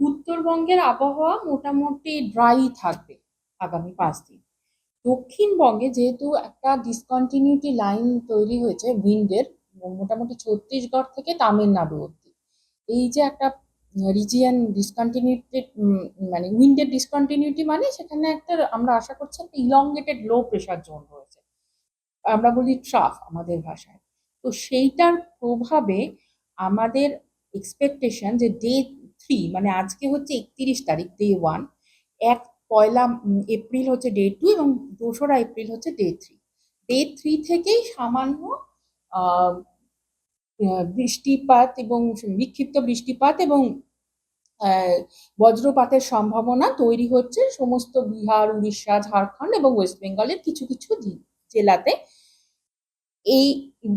উত্তরবঙ্গের আবহাওয়া মোটামুটি ড্রাই থাকবে আগামী পাঁচ দিন। দক্ষিণবঙ্গে যেহেতু একটা ডিসকন্টিনিউটি লাইন তৈরি হয়েছে উইন্ডের মোটামুটি ছত্তিশগড় থেকে তামিলনাড়ু অব্দি এই যে একটা রিজিয়ান ডিসকন্টিনিউটি মানে উইন্ডের ডিসকন্টিনিউটি মানে সেখানে একটা আমরা আশা করছি একটা ইলংগেটেড লো প্রেশার জোন রয়েছে। আমরা বলি ট্রাফ আমাদের ভাষায়। তো সেইটার প্রভাবে আমাদের এক্সপেকটেশন যে ডে থ্রি মানে আজকে হচ্ছে একত্রিশ তারিখ ডে ওয়ান এক পয়লা এপ্রিল হচ্ছে ডে টু এবং দোসরা এপ্রিল হচ্ছে ডে থ্রি ডে থ্রি থেকেই সামান্য বৃষ্টিপাত এবং বিক্ষিপ্ত বৃষ্টিপাত এবং বজ্রপাতের সম্ভাবনা তৈরি হচ্ছে সমস্ত বিহার, উড়িষ্যা, ঝাড়খণ্ড এবং ওয়েস্ট বেঙ্গলের কিছু কিছু জেলাতে। এই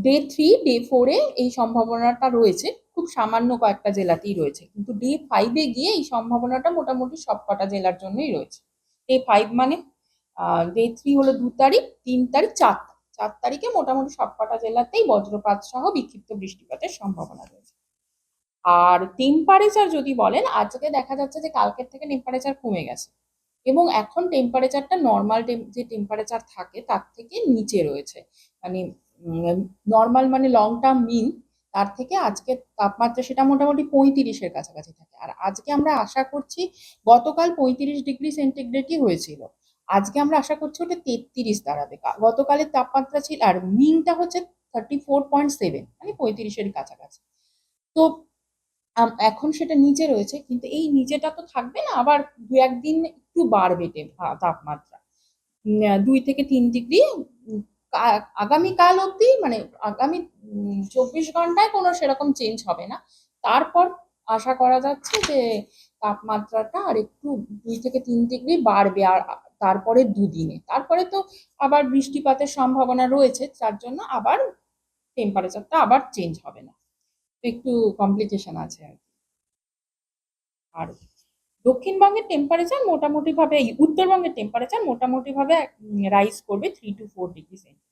ডে থ্রি ডে ফোরে এই সম্ভাবনাটা রয়েছে। খুব সামান্য কয়েকটা জেলাতেই রয়েছে। কিন্তু ডে ফাইভে গিয়ে এই সম্ভাবনাটা মোটামুটি সবকটা জেলার জন্যই রয়েছে। ডে ফাইভ মানে ডে থ্রি হলো দু তারিখ, তিন তারিখ, চার তারিখ। চার তারিখে মোটামুটি সবকটা জেলাতেই বজ্রপাত সহ বিক্ষিপ্ত বৃষ্টিপাতের সম্ভাবনা রয়েছে। আর টেম্পারেচার যদি বলেন, আজকে দেখা যাচ্ছে যে কালকের থেকে টেম্পারেচার কমে গেছে। এবং এখন টেম্পারেচারটা নর্মাল যে টেম্পারেচার থাকে, তার থেকে নিচে রয়েছে। মানে নর্মাল মানে লং টার্ম মিন তার থেকে আজকে তাপমাত্রা সেটা মোটামুটি পঁয়ত্রিশের কাছাকাছি থাকে। আর আজকে আমরা আশা করছি গতকাল পঁয়ত্রিশ ডিগ্রি সেন্টিগ্রেডই হয়েছিল। আজকে আমরা আশা করছি ওটা তেত্রিশ দাঁড়াবে। গতকালের তাপমাত্রা ছিল, আর মিনটা হচ্ছে থার্টি ফোর পয়েন্ট সেভেন মানে পঁয়ত্রিশের কাছাকাছি। তো এখন সেটা নিচে রয়েছে, কিন্তু এই নিচেটা তো থাকবে না, আবার দু একদিন একটু বাড়বে তাপমাত্রা। দুই থেকে তিন ডিগ্রি আগামীকাল অবধি মানে আগামী চব্বিশ ঘন্টায় কোনো সেরকম চেঞ্জ হবে না। তারপর আশা করা যাচ্ছে যে তাপমাত্রাটা আর একটু দুই থেকে তিন ডিগ্রি বাড়বে আর তারপরে দুদিনে। তারপরে তো আবার বৃষ্টিপাতের সম্ভাবনা রয়েছে, যার জন্য আবার টেম্পারেচারটা আবার চেঞ্জ হবে না। একটু কমপ্লিকেশন আছে আর কি। আর দক্ষিণবঙ্গের টেম্পারেচার মোটামুটি ভাবে উত্তরবঙ্গের টেম্পারেচার মোটামুটি ভাবে রাইজ করবে three two four degree centigrade